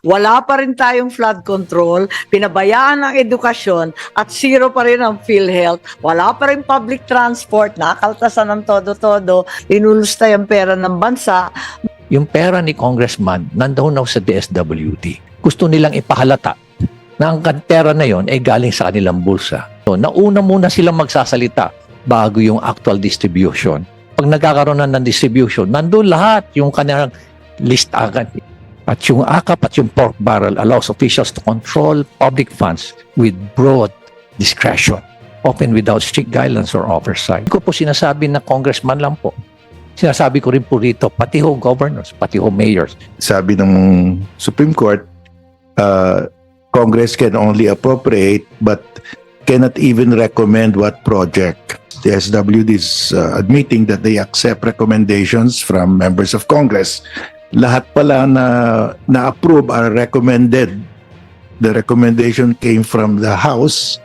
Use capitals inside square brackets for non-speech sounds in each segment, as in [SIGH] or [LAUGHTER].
Wala pa rin tayong flood control, pinabayaan ang edukasyon at zero pa rin ang PhilHealth. Wala pa rin public transport, nakakaltasan ng todo-todo, inulustay ang pera ng bansa. Yung pera ni Congressman nandoon na sa DSWD. Gusto nilang ipahalata na ang pera na yon ay galing sa kanilang bulsa. So, nauna muna silang magsasalita bago yung actual distribution. Pag nagkakaroon na ng distribution, nandun lahat yung kanilang list agad. At yung AKAP at yung pork barrel allows officials to control public funds with broad discretion, often without strict guidelines or oversight. Hindi ko po sinasabi na congressman lang po. Sinasabi ko rin po rito, pati ho governors, pati ho mayors. sabi ng Supreme Court, uh, Congress can only appropriate but cannot even recommend what project. The SWD is uh, admitting that they accept recommendations from members of Congress. Lahat pala na na-approve are recommended. The recommendation came from the House.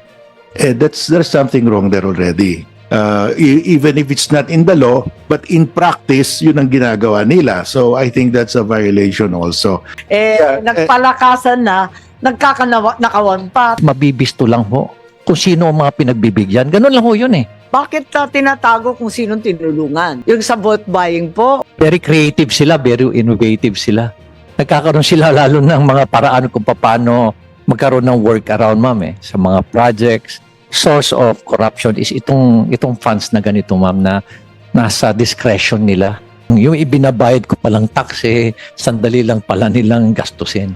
Eh, that's there's something wrong there already. Uh, e- even if it's not in the law, but in practice, yun ang ginagawa nila. So I think that's a violation also. Eh, Yeah, eh- nagpalakasan na, nagkakanakawan pa. Mabibisto lang ho kung sino ang mga pinagbibigyan. Ganun lang ho yun eh. Bakit uh, tinatago kung sinong tinulungan? Yung sa vote buying po, Very creative sila, very innovative sila. Nagkakaroon sila lalo ng mga paraan kung paano magkaroon ng workaround, ma'am, eh, sa mga projects. Source of corruption is itong itong funds na ganito, ma'am, na nasa discretion nila. Yung ibinabayad ko palang tax, eh, sandali lang pala nilang gastusin.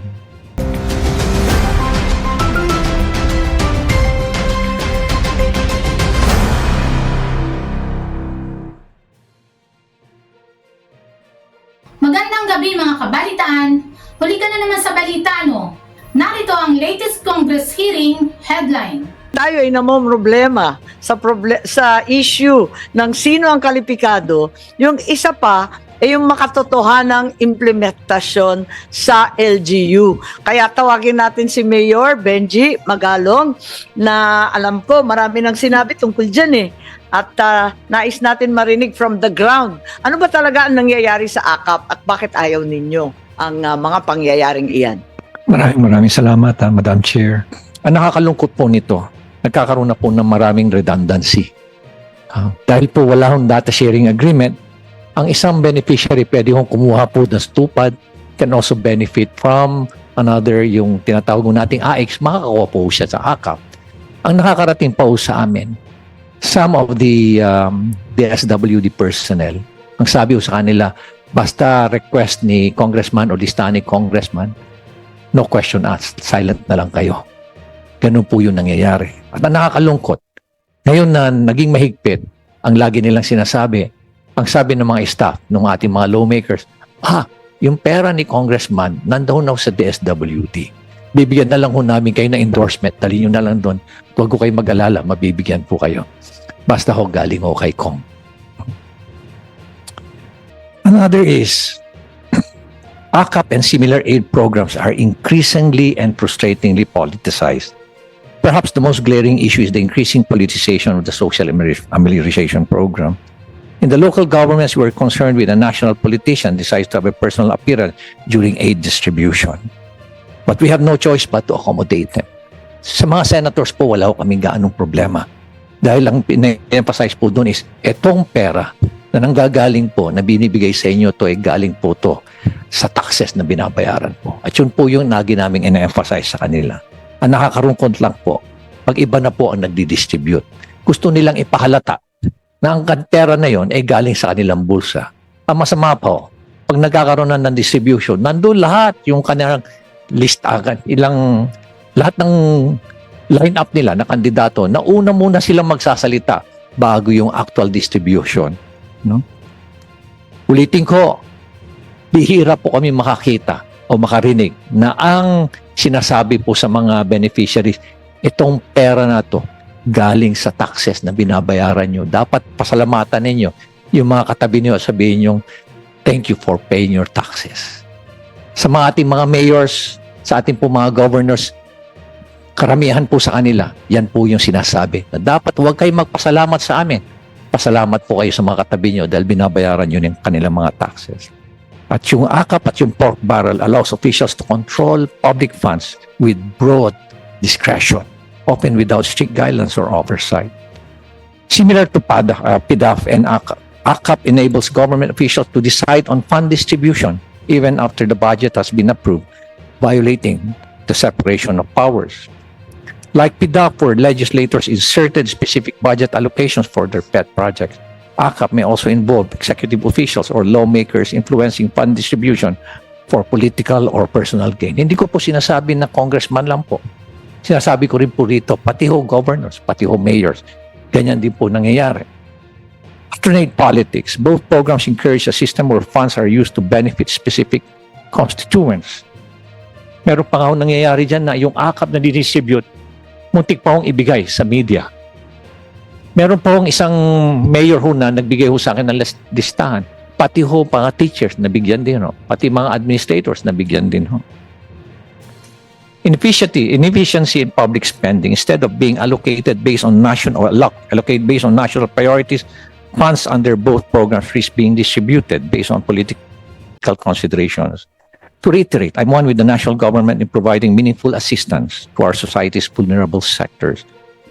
Huli ka na naman sa balita no. Narito ang latest Congress hearing headline. tayo ay namang problema sa proble- sa issue ng sino ang kalipikado. Yung isa pa ay yung makatotohanang implementasyon sa LGU. Kaya tawagin natin si Mayor Benji Magalong na alam ko marami nang sinabi tungkol dyan eh. At ah, nais natin marinig from the ground. Ano ba talaga ang nangyayari sa AKAP at bakit ayaw ninyo ang ah, mga pangyayaring iyan? Maraming maraming salamat, ha, Madam Chair. Ang nakakalungkot po nito, nagkakaroon na po ng maraming redundancy. Ah, dahil po wala hong data sharing agreement, ang isang beneficiary pwede hong kumuha po ng stupad, can also benefit from another, yung tinatawag nating AX, makakakuha po siya sa AKAP. Ang nakakarating pa po sa amin, some of the um, DSWD personnel, ang sabi ko sa kanila, basta request ni congressman o listahan ni congressman, no question asked, silent na lang kayo. Ganun po yung nangyayari. At ang nakakalungkot, ngayon na naging mahigpit, ang lagi nilang sinasabi, ang sabi ng mga staff, ng ating mga lawmakers, ah, yung pera ni congressman nandoon na sa DSWD. Bibigyan na lang ho namin kayo ng endorsement, dali nyo na lang doon. Huwag ko kayo mag-alala, mabibigyan po kayo. Basta ho galing ho kay Kong. Another is, [COUGHS] AKAP and similar aid programs are increasingly and frustratingly politicized. Perhaps the most glaring issue is the increasing politicization of the social ameli- amelioration program. In the local governments, we are concerned with a national politician decides to have a personal appearance during aid distribution. But we have no choice but to accommodate them. Sa mga senators po, wala ko kaming gaanong problema. Dahil ang pina-emphasize po doon is, etong pera na nanggagaling po, na binibigay sa inyo to, ay galing po to sa taxes na binabayaran po. At yun po yung nagi naming ina-emphasize sa kanila. Ang nakakarungkot lang po, pag iba na po ang nagdi-distribute. Gusto nilang ipahalata na ang pera na yon ay galing sa kanilang bulsa. Ang masama po, pag nagkakaroon na ng distribution, nandun lahat yung kanilang list agad. Ilang, lahat ng line up nila na kandidato na una muna silang magsasalita bago yung actual distribution. No? Ulitin ko, bihira po kami makakita o makarinig na ang sinasabi po sa mga beneficiaries, itong pera na to galing sa taxes na binabayaran nyo. Dapat pasalamatan ninyo yung mga katabi nyo sabihin yung thank you for paying your taxes. Sa mga ating mga mayors, sa ating po mga governors, karamihan po sa kanila, yan po yung sinasabi na dapat huwag kayong magpasalamat sa amin. Pasalamat po kayo sa mga katabi nyo dahil binabayaran nyo ng kanilang mga taxes. At yung AKAP at yung pork barrel allows officials to control public funds with broad discretion, often without strict guidelines or oversight. Similar to PADA, uh, PIDAF and AKAP, AKAP enables government officials to decide on fund distribution even after the budget has been approved, violating the separation of powers. Like PIDAF, where legislators inserted specific budget allocations for their pet projects, AKAP may also involve executive officials or lawmakers influencing fund distribution for political or personal gain. Hindi ko po sinasabi na congressman lang po. Sinasabi ko rin po rito, pati ho governors, pati ho mayors. Ganyan din po nangyayari. Alternate politics. Both programs encourage a system where funds are used to benefit specific constituents. Meron pa nga nangyayari dyan na yung akap na didistribute, muntik pa hong ibigay sa media. Meron po hong isang mayor ho na nagbigay ho sa akin ng lis- listahan. Pati ho mga teachers nabigyan din ho. Pati mga administrators nabigyan din ho. Inefficiency, inefficiency in public spending instead of being allocated based on national or alloc- allocate based on national priorities, funds under both programs risk being distributed based on political considerations. To reiterate, I'm one with the national government in providing meaningful assistance to our society's vulnerable sectors.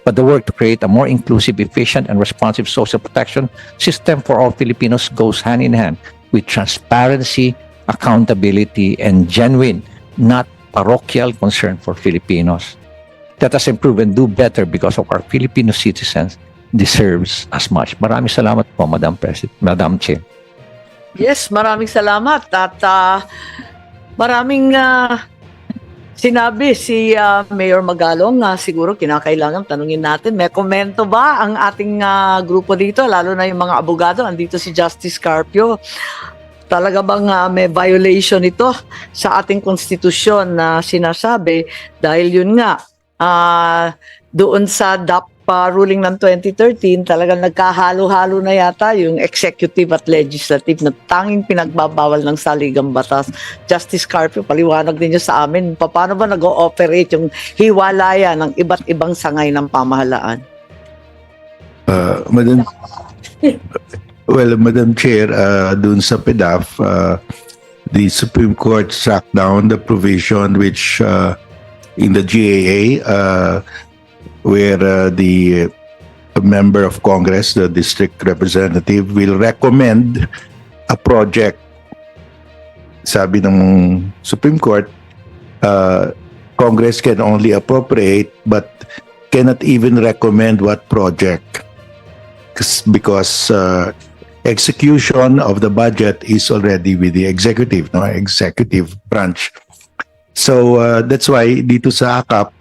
But the work to create a more inclusive, efficient, and responsive social protection system for all Filipinos goes hand in hand with transparency, accountability, and genuine, not parochial concern for Filipinos. Let us improve and do better because of our Filipino citizens deserves as much. Maraming salamat po, Madam President, Madam Chair. Yes, maraming salamat at ah, maraming ah, sinabi si ah, Mayor Magalong na siguro kinakailangan tanungin natin. May komento ba ang ating ah, grupo dito, lalo na yung mga abogado? Andito si Justice Carpio. Talaga bang ah, may violation ito sa ating konstitusyon na sinasabi dahil yun nga ah, doon sa DAP ah, ruling ng 2013 talagang nagkahalo-halo na yata yung executive at legislative na tanging pinagbabawal ng saligang batas. Justice Carpio, paliwanag din niyo sa amin, paano ba nag-ooperate yung hiwalaya ng iba't ibang sangay ng pamahalaan? Uh, Madam Well, Madam Chair, uh, dun sa PEDAF, uh, the Supreme Court struck down the provision which uh, in the GAA uh, where uh, the member of Congress, the district representative, will recommend a project. Sabi ng Supreme Court, uh, Congress can only appropriate but cannot even recommend what project because uh, execution of the budget is already with the executive, no executive branch. So uh, that's why dito sa AKAP,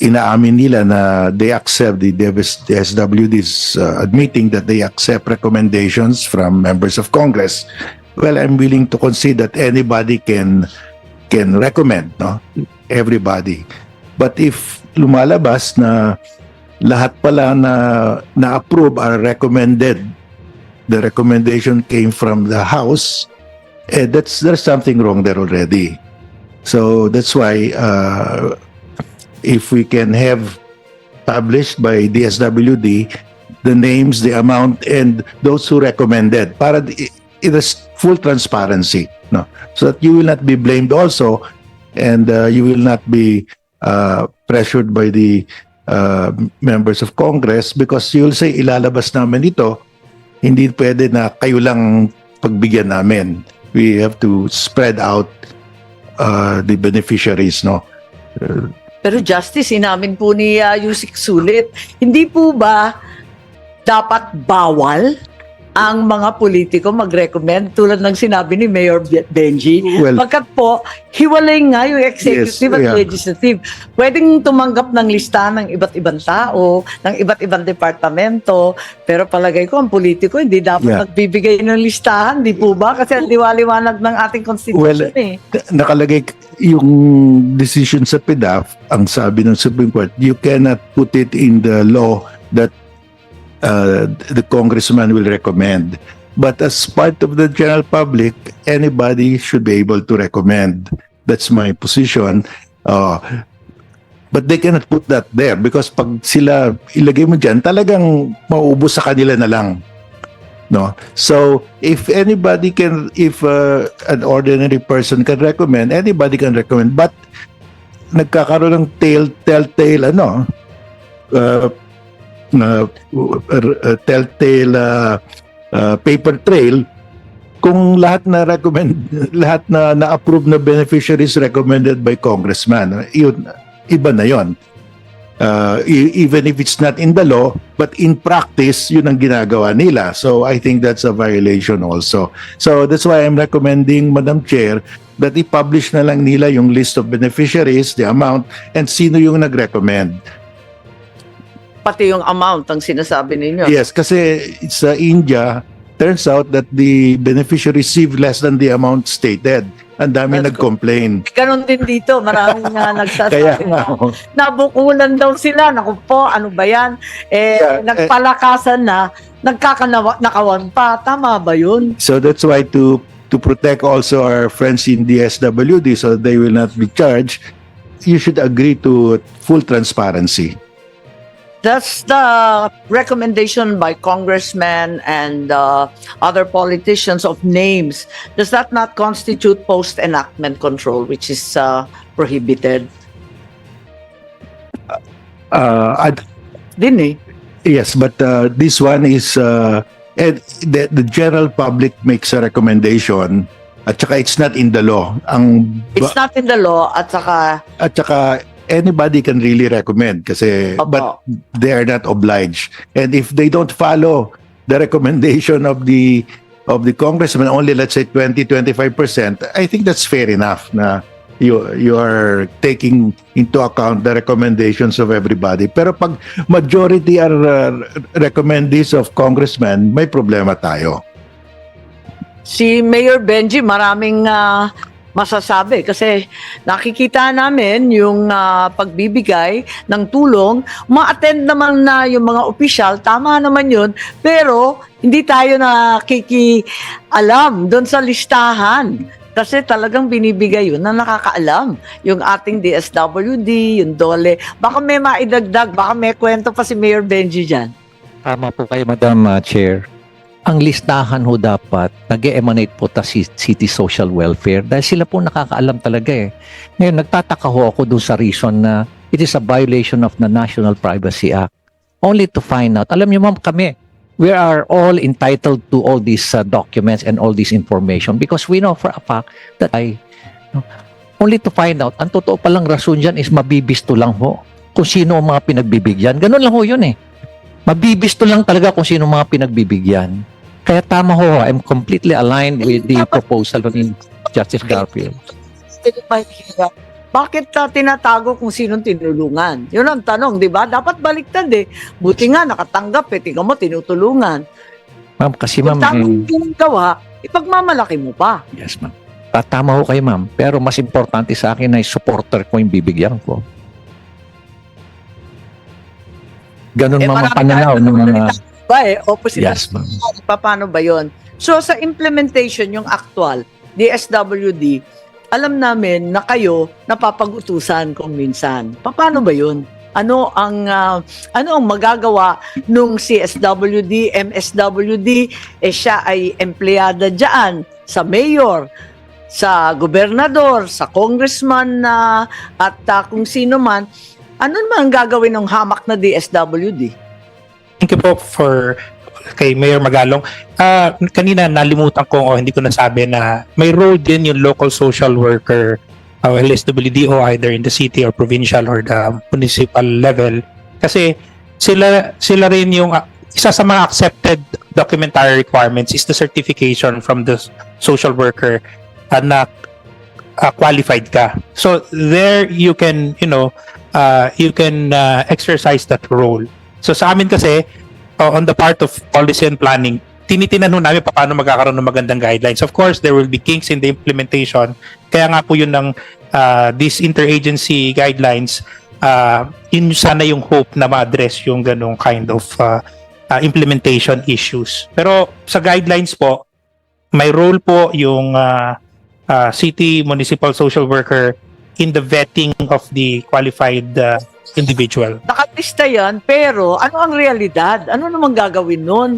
inaamin nila na they accept the, the SWD is uh, admitting that they accept recommendations from members of Congress. Well, I'm willing to concede that anybody can can recommend, no? Everybody. But if lumalabas na lahat pala na na-approve are recommended the recommendation came from the house eh that's there's something wrong there already so that's why uh, if we can have published by DSWD the names the amount and those who recommended para it is full transparency no so that you will not be blamed also and uh, you will not be uh, pressured by the uh, members of Congress because you'll say ilalabas namin ito, hindi pwede na kayo lang pagbigyan namin. We have to spread out uh, the beneficiaries, no? Uh, Pero Justice, inamin po ni uh, Yusik Sulit, hindi po ba dapat bawal ang mga politiko mag-recommend tulad ng sinabi ni Mayor Be- Benji? Well- Pagkat po, hiwalay nga yung executive Yes, at yeah. legislative. Pwedeng tumanggap ng listahan ng iba't ibang tao, ng iba't ibang departamento, pero palagay ko ang politiko hindi dapat Yeah. nagbibigay ng listahan, di po ba? Kasi ang liwaliwanag ng ating Well, constitution eh. nakalagay yung decision sa PDAF, ang sabi ng Supreme Court, you cannot put it in the law that uh, the congressman will recommend. But as part of the general public, anybody should be able to recommend. That's my position. Uh, but they cannot put that there because pag sila ilagay mo dyan, talagang mauubos sa kanila na lang. No? So, if anybody can, if uh, an ordinary person can recommend, anybody can recommend. But, nagkakaroon ng tail, telltale, ano, uh, uh, uh, telltale uh, uh, paper trail kung lahat na recommend [LAUGHS] lahat na na-approve na beneficiaries recommended by congressman yun iba na yon uh, e- even if it's not in the law but in practice yun ang ginagawa nila so i think that's a violation also so that's why i'm recommending madam chair that i-publish na lang nila yung list of beneficiaries the amount and sino yung nag-recommend Pati yung amount ang sinasabi ninyo. Yes, kasi sa India, turns out that the beneficiary received less than the amount stated. Ang dami That's nag-complain. Ganon din dito, maraming nga [LAUGHS] nagsasabi. Kaya nga, oh. Nabukulan daw sila. Naku po, ano ba yan? Eh, Yeah, eh- nagpalakasan na, nagkakanakawan pa. Tama ba yun? so that's why to to protect also our friends in the SWD so they will not be charged, you should agree to full transparency. That's the recommendation by congressmen and uh, other politicians of names. Does that not constitute post-enactment control, which is uh, prohibited? Uh, ad- Din eh. yes, but uh, this one is uh, the, the general public makes a recommendation at saka it's not in the law. Ang It's not in the law at saka at saka anybody can really recommend kasi Opo. but they are not obliged. And if they don't follow the recommendation of the of the congressman only let's say 20 25% i think that's fair enough na you you are taking into account the recommendations of everybody. Pero pag majority are uh, recommendees of congressman may problema tayo. Si Mayor Benji maraming ah, masasabi kasi nakikita namin yung ah, pagbibigay ng tulong, ma-attend naman na yung mga opisyal, tama naman yun, pero hindi tayo nakikialam doon sa listahan. Kasi talagang binibigay yun na nakakaalam. Yung ating DSWD, yung DOLE. Baka may maidagdag, baka may kwento pa si Mayor Benji dyan. Tama po kayo, Madam uh, Chair. Ang listahan ho dapat, nag emanate po ta City Social Welfare dahil sila po nakakaalam talaga eh. Ngayon, nagtataka ho ako doon sa reason na it is a violation of the National Privacy Act. Only to find out, alam niyo ma'am kami, we are all entitled to all these uh, documents and all this information because we know for a fact that I, no, only to find out, ang totoo palang rason dyan is mabibisto lang ho kung sino ang mga pinagbibigyan. Ganun lang ho yun eh mabibisto lang talaga kung sino mga pinagbibigyan. Kaya tama ho, I'm completely aligned with the proposal ni Justice Garfield. Bakit uh, tinatago kung sinong tinulungan? Yun ang tanong, di ba? Dapat baliktad eh. Buti nga, nakatanggap eh. Tingnan mo, tinutulungan. Ma'am, kasi Kung ma'am, tamang eh, ginagawa, ipagmamalaki mo pa. yes ma'am. Ta- Tama ho kayo ma'am, pero mas importante sa akin ay supporter ko yung bibigyan ko. Ganun Eh, mga pananaw tayo ng mga... nagsalita. Ba eh, opposite. Yes ma'am. Pa- Paano ba yon? So sa implementation, yung actual, DSWD, alam namin na kayo napapag-utusan kung minsan. Pa- Paano ba yun? Ano ang ah, ano ang magagawa nung CSWD, MSWD, eh siya ay empleyada diyan sa mayor, sa gobernador, sa congressman na at ah, kung sino man. Ano naman ang gagawin ng hamak na DSWD? Thank you po for kay Mayor Magalong. Ah, kanina nalimutan ko o hindi ko nasabi na may role din yung local social worker uh, LSWD o either in the city or provincial or the municipal level kasi sila sila rin yung ah, isa sa mga accepted documentary requirements is the certification from the social worker uh, na uh, qualified ka. So there you can, you know, uh, you can uh, exercise that role. So sa amin kasi, uh, on the part of policy and planning, tinitinan ho namin pa paano magkakaroon ng magandang guidelines. Of course, there will be kinks in the implementation. Kaya nga po yun ng uh, these interagency guidelines, uh, yun sana yung hope na ma-address yung ganong kind of uh, uh, implementation issues. Pero sa guidelines po, may role po yung uh, uh, city municipal social worker in the vetting of the qualified uh, individual. Nakalista yan, pero ano ang realidad? Ano naman gagawin nun?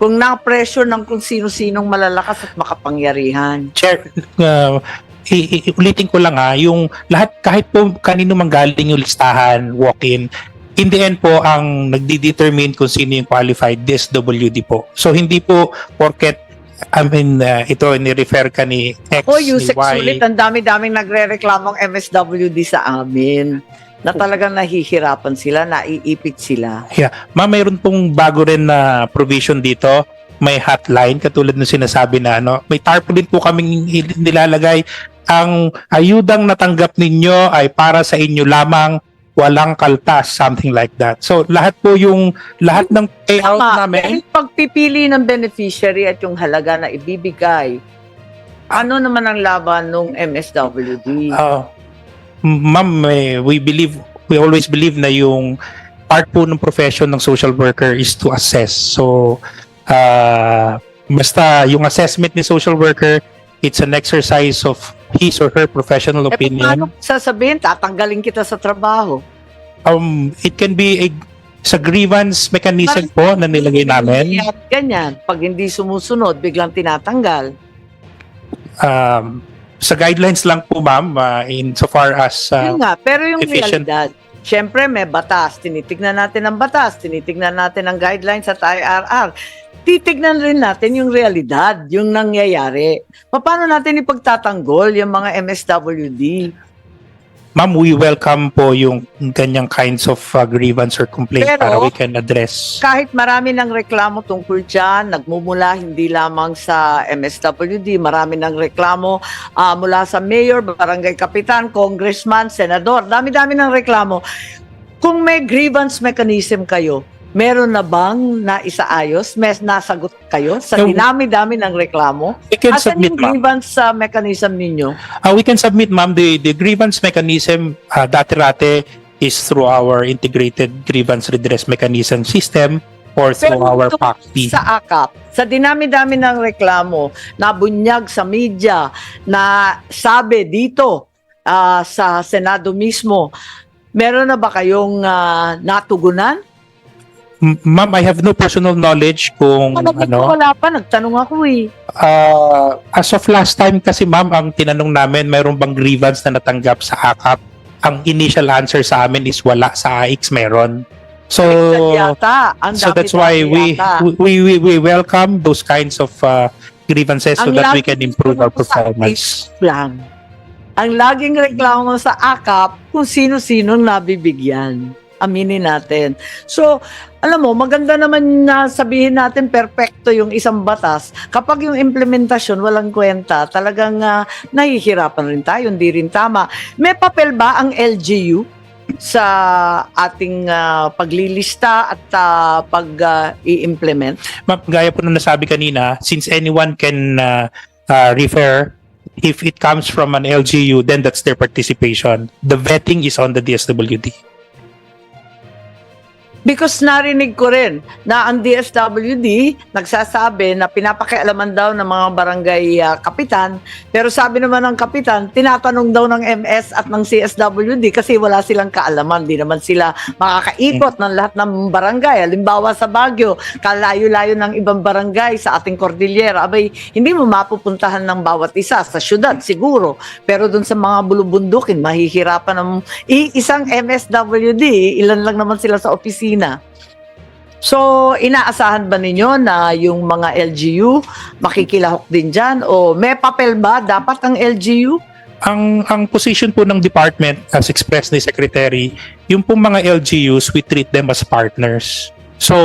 kung na-pressure ng kung sino-sinong malalakas at makapangyarihan. Chair, [LAUGHS] uh, i- i- ulitin ko lang ha, yung lahat, kahit po kanino manggaling yung listahan, walk-in, in the end po, ang nagdi-determine kung sino yung qualified, DSWD po. So, hindi po porket, I mean, uh, ito, ni-refer ka ni X, O ni Yusek Y. Sulit, ang dami-daming nagre-reklamong MSWD sa amin na talagang nahihirapan sila, naiipit sila. Ma'am, mayroon pong bago rin na provision dito. May hotline, katulad ng sinasabi na ano. May tarpaulin po kaming il- nilalagay. Ang ayudang natanggap ninyo ay para sa inyo lamang walang kaltas, something like that. So, lahat po yung, lahat ng payout Tama. namin, Yung pagpipili ng beneficiary at yung halaga na ibibigay, ano naman ang laban ng MSWD? uh, ma'am, eh, we believe, we always believe na yung part po ng profession ng social worker is to assess. So, uh, basta yung assessment ni social worker, it's an exercise of his or her professional eh, paano opinion. sasabihin, tatanggalin kita sa trabaho? Um, it can be a, sa grievance mechanism po na nilagay namin. Ganyan. Pag hindi sumusunod, biglang tinatanggal. Um, sa guidelines lang po, ma'am, uh, in so far as uh, Yun nga, pero yung efficient. realidad, syempre may batas, tinitignan natin ang batas, tinitignan natin ang guidelines at IRR. Titignan rin natin yung realidad, yung nangyayari. Paano natin ipagtatanggol yung mga MSWD? Ma'am, we welcome po yung ganyang kinds of uh, grievance or complaint Pero- para we can address. Kahit marami ng reklamo tungkol dyan, nagmumula hindi lamang sa MSWD, marami ng reklamo ah, mula sa mayor, barangay kapitan, congressman, senador, dami-dami ng reklamo. Kung may grievance mechanism kayo, meron na bang naisaayos? May nasagot kayo sa So, dinami-dami ng reklamo? We can Asan submit, yung grievance sa mechanism ninyo? Uh, we can submit, ma'am, the, the grievance mechanism uh, dati-rati is through our integrated grievance redress mechanism system or through Pero our PACT. sa AKAP, sa dinami-dami ng reklamo na bunyag sa media na sabi dito ah, sa Senado mismo, meron na ba kayong ah, natugunan? Ma'am, I have no personal knowledge kung Ano, ano. Wala pa, nagtanong ako eh. Uh, as of last time kasi ma'am, ang tinanong namin, mayroon bang grievance na natanggap sa AKAP? Ang initial answer sa amin is wala, sa AX meron. So, yata, ang so that's why we, we, we, we welcome those kinds of uh, grievances so Ang that we can improve our ko performance. lang. Ang laging reklamo sa AKAP kung sino-sinong nabibigyan. Aminin natin. So, alam mo, maganda naman na sabihin natin perfecto yung isang batas. Kapag yung implementasyon walang kwenta, talagang ah, nahihirapan rin tayo, hindi rin tama. May papel ba ang LGU sa ating ah, paglilista at ah, pag-i-implement? Ma'am, gaya po na nasabi kanina, since anyone can uh, uh, refer, if it comes from an LGU, then that's their participation. The vetting is on the DSWD. Because narinig ko rin na ang DSWD nagsasabi na pinapakialaman daw ng mga barangay ah, kapitan, pero sabi naman ng kapitan, tinatanong daw ng MS at ng CSWD kasi wala silang kaalaman, di naman sila makakaikot ng lahat ng barangay. Halimbawa sa Baguio, kalayo-layo ng ibang barangay sa ating Cordillera, abay, hindi mo mapupuntahan ng bawat isa sa syudad siguro, pero dun sa mga bulubundukin, mahihirapan ng isang MSWD, ilan lang naman sila sa opisina. So, inaasahan ba ninyo na yung mga LGU makikilahok din dyan? O may papel ba dapat ang LGU? ang ang position po ng department as expressed ni secretary yung pong mga LGUs we treat them as partners so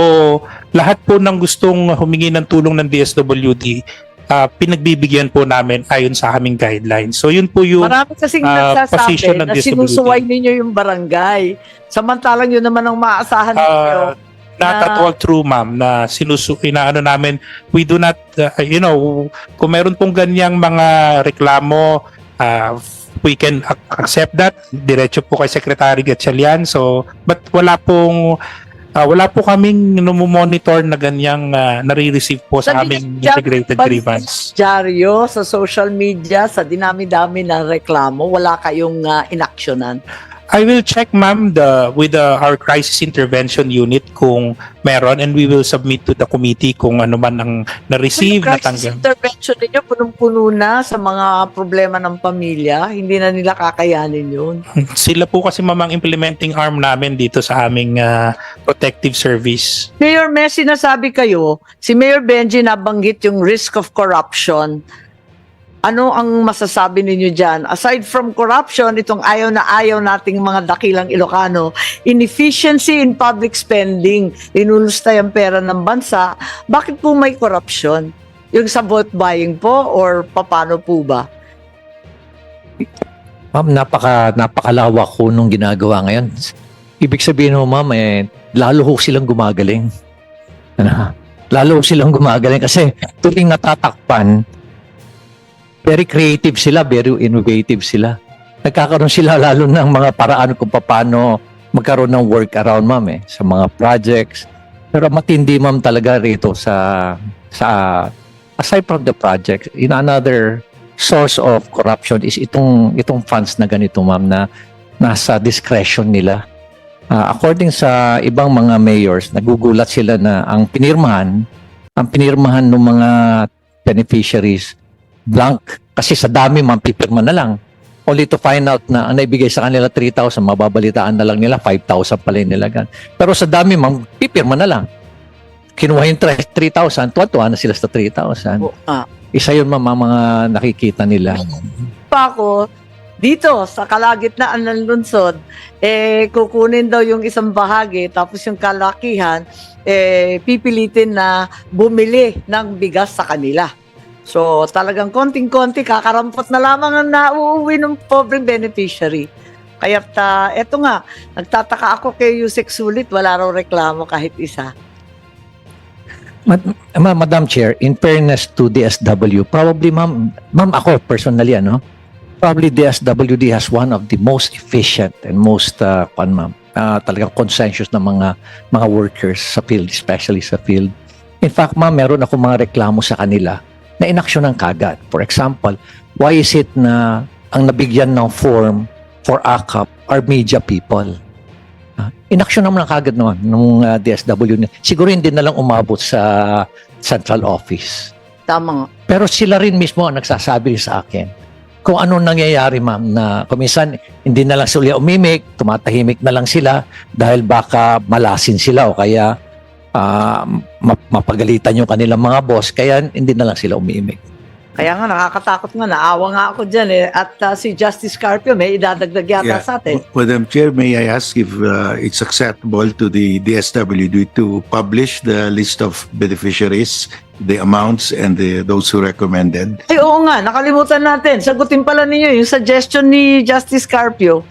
lahat po ng gustong humingi ng tulong ng DSWD ah, pinagbibigyan po namin ayon sa aming guidelines so yun po yung Marami kasing ah, position nagsasabi ng na sinusuway ninyo yung barangay. Samantalang yun naman ang maaasahan ninyo. uh, not at all true ma'am na sinusu inaano namin we do not uh, you know kung meron pong ganyang mga reklamo uh, we can ac- accept that diretso po kay Secretary Gatchalian so but wala pong uh, wala po kaming monitor na ganyang uh, nare-receive po sa Sabi aming integrated grievance Dyaryo, sa social media, sa dinami-dami na reklamo, wala kayong uh, inaksyonan. I will check ma'am the with the, our crisis intervention unit kung meron and we will submit to the committee kung ano man ang na-receive, crisis natanggap. Intervention ninyo, punong-puno na sa mga problema ng pamilya. Hindi na nila kakayanin yun. Sila po kasi ma'am ang implementing arm namin dito sa aming ah, protective service. Mayor Messi, nasabi kayo, si Mayor Benji nabanggit yung risk of corruption. Ano ang masasabi ninyo dyan? Aside from corruption, itong ayaw na ayaw nating mga dakilang Ilocano, inefficiency in public spending, inulustay ang pera ng bansa, bakit po may corruption? Yung sa vote buying po or papano po ba? Ma'am, napaka, napakalawak ko nung ginagawa ngayon. Ibig sabihin mo, ma'am, eh, lalo ho silang gumagaling. Ano? Lalo ho silang gumagaling kasi tuwing natatakpan, very creative sila, very innovative sila. Nagkakaroon sila lalo ng mga paraan kung paano magkaroon ng workaround, ma'am, eh, sa mga projects. Pero matindi, ma'am, talaga rito sa, sa aside from the project, in another source of corruption is itong itong funds na ganito ma'am na nasa discretion nila. Ah, according sa ibang mga mayors, nagugulat sila na ang pinirmahan, ang pinirmahan ng mga beneficiaries blank kasi sa dami ma'am pipirma na lang. Only to find out na ang naibigay sa kanila 3,000, mababalitaan na lang nila 5,000 pala yung nilagan. Pero sa dami ma'am, pipirma na lang. Kinuha yung 3,000, tuwa-tuwa na sila sa 3,000 O, ah, isa yun ang mga nakikita nila. pa ako, dito sa kalagitnaan ng lungsod, eh, kukunin daw yung isang bahagi, tapos yung kalakihan, eh, pipilitin na bumili ng bigas sa kanila. So, talagang konting-konti, kakarampot na lamang ang nauuwi ng pobreng beneficiary. Kaya ta, eto nga, nagtataka ako kay Yusek Sulit, wala raw reklamo kahit isa. Ma- Ma- Madam Chair, in fairness to DSW, probably ma'am, ma'am ako personally ano, probably DSWD has one of the most efficient and most uh, kwan, ma'am, uh, talagang consensus ng mga mga workers sa field, especially sa field. In fact, ma'am, meron ako mga reklamo sa kanila na inaksyon ng kagad. For example, why is it na ang nabigyan ng form for AKAP are media people? Ah, inaksyon naman ng kagad naman nung uh, DSW. niya. Siguro hindi na lang umabot sa central office. Tama nga. Pero sila rin mismo ang nagsasabi sa akin kung anong nangyayari ma'am na kuminsan hindi na lang sila umimik, tumatahimik na lang sila dahil baka malasin sila o kaya ah, ma- mapagalitan yung kanilang mga boss kaya hindi na lang sila umimik. Kaya nga, nakakatakot nga, naawa nga ako dyan eh. At uh, si Justice Carpio, may idadagdag yata Yeah. sa atin. Madam Chair, may I ask if uh, it's acceptable to the DSWD to publish the list of beneficiaries, the amounts, and the, those who recommended? Ay, oo nga, nakalimutan natin. Sagutin pala ninyo yung suggestion ni Justice Carpio.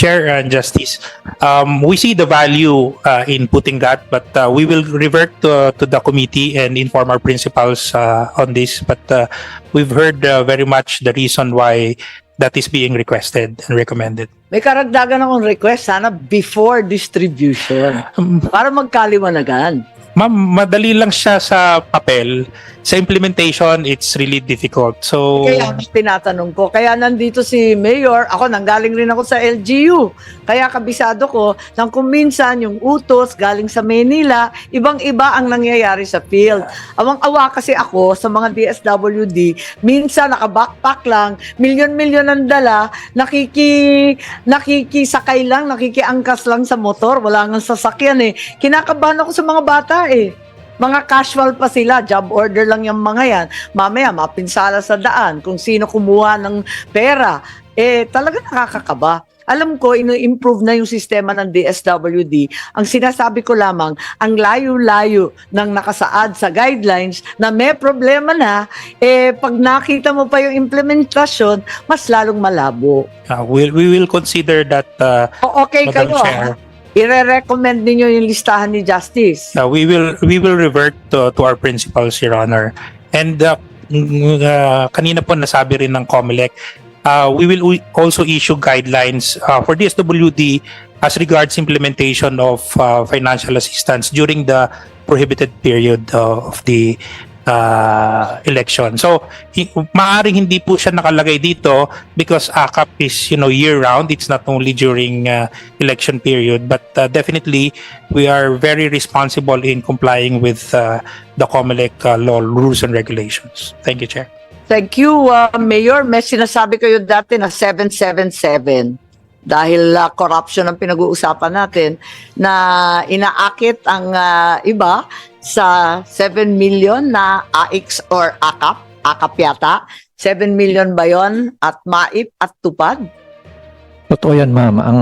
Chair and Justice, um, we see the value uh, in putting that, but uh, we will revert to, to the committee and inform our principals uh, on this. But uh, we've heard uh, very much the reason why that is being requested and recommended. May karagdagan akong request, sana before distribution. Um, Para magkaliwanagan. Ma'am, madali lang siya sa papel. Sa implementation, it's really difficult. So, Kaya ang tinatanong ko, kaya nandito si Mayor, ako nanggaling rin ako sa LGU. Kaya kabisado ko, nang kuminsan yung utos galing sa Manila, ibang-iba ang nangyayari sa field. Awang-awa kasi ako sa mga DSWD, minsan naka-backpack lang, milyon-milyon ang dala, nakiki, nakikisakay lang, nakikiangkas lang sa motor, wala nga sasakyan eh. Kinakabahan ako sa mga bata eh. Mga casual pa sila, job order lang yung mga yan. Mamaya, mapinsala sa daan kung sino kumuha ng pera. Eh, talaga nakakakaba. Alam ko, ino-improve na yung sistema ng DSWD. Ang sinasabi ko lamang, ang layo-layo ng nakasaad sa guidelines na may problema na, eh, pag nakita mo pa yung implementasyon, mas lalong malabo. uh, we'll, we will consider that, uh, O, okay Madam kayo, Chair. ah. Ire-recommend ninyo yung listahan ni Justice. Uh, we will we will revert to, to our principals, Your Honor. And uh, mm, uh, kanina po nasabi rin ng COMELEC, uh, we will also issue guidelines uh, for DSWD as regards implementation of uh, financial assistance during the prohibited period uh, of the uh, election. So, hi- maaring hindi po siya nakalagay dito because AKAP is, you know, year-round. It's not only during uh, election period, but uh, definitely we are very responsible in complying with uh, the COMELEC uh, law, rules and regulations. Thank you, Chair. Thank you, uh, Mayor. May sinasabi kayo dati na 777 dahil uh, corruption ang pinag-uusapan natin na inaakit ang uh, iba sa 7 million na AX or AKAP, AKAP yata. 7 million ba yon at MAIP at TUPAD? Totoo yan, ma'am. Ang,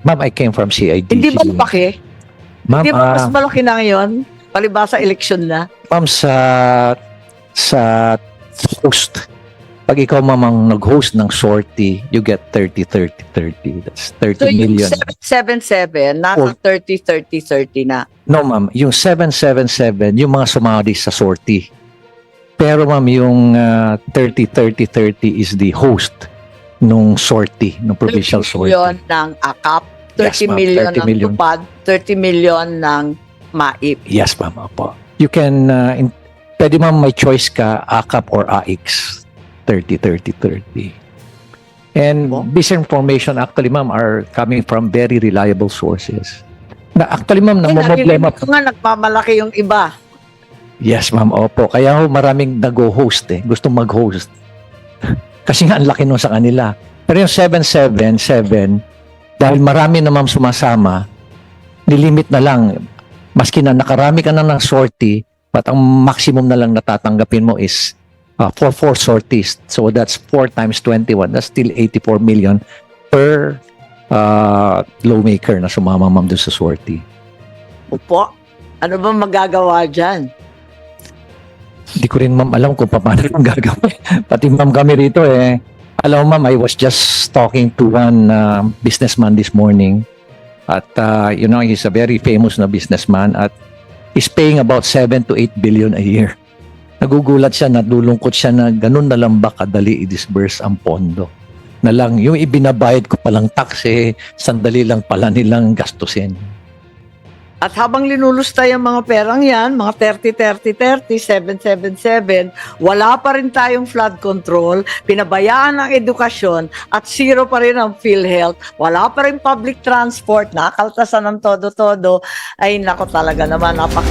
ma'am, I came from CIDG. Hindi ba malaki? Ma'am, Hindi ba mas ah, malaki na ngayon? Palibasa election na. ma'am, sa, sa host, pag ikaw, ma'am, ang nag-host ng sortie, you get 30, 30, 30. That's 30 So yung million. 777, nasa Or- 30, 30, 30 na. No, ma'am. Yung 777, yung mga sumali sa sortie. Pero, ma'am, yung ah, 30, 30, 30 is the host nung sortie, nung provincial 30 sortie. million ng AKAP, 30 Yes, million 30 ng million. TUPAD, 30 million ng MAIP. Yes, ma'am. Opo. You can, uh, in, pwede ma'am may choice ka, AKAP or AX. 30, 30, 30. And this information actually, ma'am, are coming from very reliable sources. Na actually, ma'am, namumblema narinig ko nga nagmamalaki yung iba. Yes, ma'am. Opo. Kaya ho maraming nag-host eh. Gusto mag-host. [LAUGHS] Kasi nga ang laki nun sa kanila. Pero yung 777, dahil marami na ma'am sumasama, nilimit na lang. Maski na nakarami ka na ng sortie, but ang maximum na lang natatanggapin mo is uh, for four sorties. So that's 4 times 21. That's still 84 million per uh, lawmaker na sumama ma'am dun sa sortie. Opo. Ano ba magagawa dyan? Hindi ko rin ma'am alam kung paano yung gagawin. [LAUGHS] Pati ma'am kami rito eh. Alam mo ma'am, I was just talking to one uh, businessman this morning. At uh, you know, he's a very famous na businessman at he's paying about 7 to 8 billion a year. Nagugulat siya, nadulungkot siya na ganun na lang ba kadali i-disburse ang pondo. Na lang, yung ibinabayad ko palang tax eh, sandali lang pala nilang gastusin. At habang linulustay ang mga perang yan, mga 30, 30, 30, 777, wala pa rin tayong flood control, pinabayaan ang edukasyon, at zero pa rin ang PhilHealth, wala pa rin public transport, nakakaltasan ng todo-todo, ay nako talaga naman, napak